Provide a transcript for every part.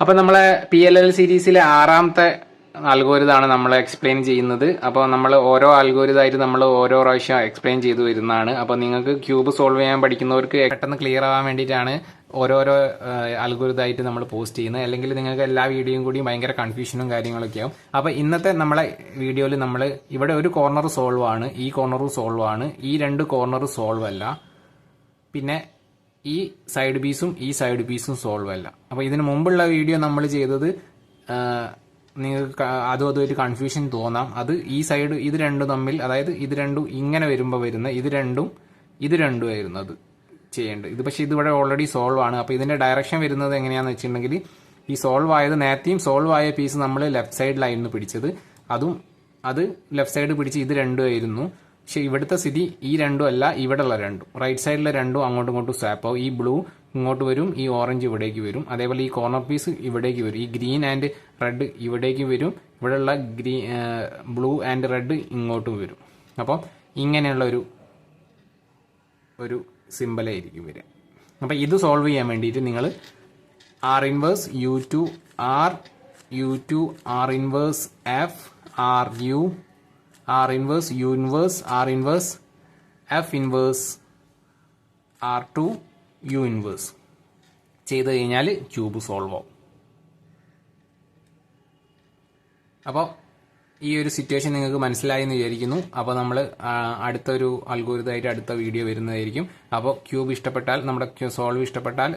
അപ്പൊ നമ്മളെ P L L സീരീസിലെ ആറാമത്തെ അൽഗോരിതാണ് നമ്മൾ എക്സ്പ്ലെയിൻ ചെയ്യുന്നത്. അപ്പോൾ നമ്മൾ ഓരോ അൽഗോരിതായിട്ട് നമ്മൾ ഓരോ പ്രാവശ്യം എക്സ്പ്ലെയിൻ ചെയ്തു വരുന്നതാണ്. അപ്പോൾ നിങ്ങൾക്ക് ക്യൂബ് സോൾവ് ചെയ്യാൻ പഠിക്കുന്നവർക്ക് പെട്ടെന്ന് ക്ലിയർ ആവാൻ വേണ്ടിയിട്ടാണ് ഓരോരോ അൽഗോരിതായിട്ട് നമ്മൾ പോസ്റ്റ് ചെയ്യുന്നത്. അല്ലെങ്കിൽ നിങ്ങൾക്ക് എല്ലാ വീഡിയോയും കൂടി ഭയങ്കര കൺഫ്യൂഷനും കാര്യങ്ങളൊക്കെ ആവും. അപ്പോൾ ഇന്നത്തെ നമ്മളെ വീഡിയോയിൽ നമ്മൾ ഇവിടെ ഒരു കോർണർ സോൾവ് ആണ്. ഈ കോർണറും സോൾവ് ആണ്. ഈ രണ്ട് കോർണർ സോൾവ് അല്ല. പിന്നെ ഈ സൈഡ് പീസും ഈ സൈഡ് പീസും സോൾവ് അല്ല. അപ്പോൾ ഇതിന് മുമ്പുള്ള വീഡിയോ നമ്മൾ ചെയ്തത് നിങ്ങൾക്ക് അതും അതും ഒരു കൺഫ്യൂഷൻ തോന്നാം. അത് ഈ സൈഡ് ഇത് രണ്ടും തമ്മിൽ അതായത് ഇത് രണ്ടും ഇങ്ങനെ വരുമ്പോൾ വരുന്ന ഇത് രണ്ടും ഇത് രണ്ടും ആയിരുന്നു അത് ചെയ്യേണ്ടത്. ഇത് പക്ഷേ ഇതിവിടെ ഓൾറെഡി സോൾവ് ആണ്. അപ്പോൾ ഇതിന്റെ ഡയറക്ഷൻ വരുന്നത് എങ്ങനെയാണെന്ന് വെച്ചിട്ടുണ്ടെങ്കിൽ ഈ സോൾവ് ആയത് നേരത്തെയും സോൾവ് ആയ പീസ് നമ്മൾ ലെഫ്റ്റ് സൈഡിലായിരുന്നു പിടിച്ചത്. അതും അത് ലെഫ്റ്റ് സൈഡ് പിടിച്ച് ഇത് രണ്ടും ആയിരുന്നു. പക്ഷെ ഇവിടുത്തെ സ്ഥിതി ഈ രണ്ടും അല്ല ഇവിടെ ഉള്ള രണ്ടും റൈറ്റ് സൈഡിലെ രണ്ടും അങ്ങോട്ടും ഇങ്ങോട്ടും സ്വാപ്പ് ആവും. ഈ ബ്ലൂ ഇങ്ങോട്ട് വരും ഈ ഓറഞ്ച് ഇവിടേക്ക് വരും. അതേപോലെ ഈ കോർണർ പീസ് ഇവിടേക്ക് വരും. ഈ ഗ്രീൻ ആൻഡ് റെഡ് ഇവിടേക്ക് വരും. ഇവിടെയുള്ള ഗ്രീ ബ്ലൂ ആൻഡ് റെഡ് ഇങ്ങോട്ടും വരും. അപ്പോൾ ഇങ്ങനെയുള്ള ഒരു ഒരു സിമ്പലായിരിക്കും വരിക. അപ്പോൾ ഇത് സോൾവ് ചെയ്യാൻ വേണ്ടിയിട്ട് നിങ്ങൾ R inverse U two R U two R inverse F R U R inverse U inverse R inverse F inverse R two U inverse ചെയ്ത് കഴിഞ്ഞാൽ ക്യൂബ് സോൾവ് ആവും. അപ്പോൾ ഈ ഒരു സിറ്റുവേഷൻ നിങ്ങൾക്ക് മനസ്സിലായി എന്ന് വിചാരിക്കുന്നു അപ്പോൾ നമ്മൾ അടുത്തൊരു അൽഗോരിതമായിട്ട് അടുത്ത വീഡിയോ വരുന്നതായിരിക്കും. അപ്പോൾ ക്യൂബ് ഇഷ്ടപ്പെട്ടാൽ നമ്മുടെ സോൾവ് ഇഷ്ടപ്പെട്ടാൽ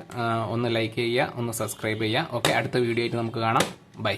ഒന്ന് ലൈക്ക് ചെയ്യുക ഒന്ന് സബ്സ്ക്രൈബ് ചെയ്യുക. ഓക്കെ അടുത്ത വീഡിയോ ആയിട്ട് നമുക്ക് കാണാം. ബൈ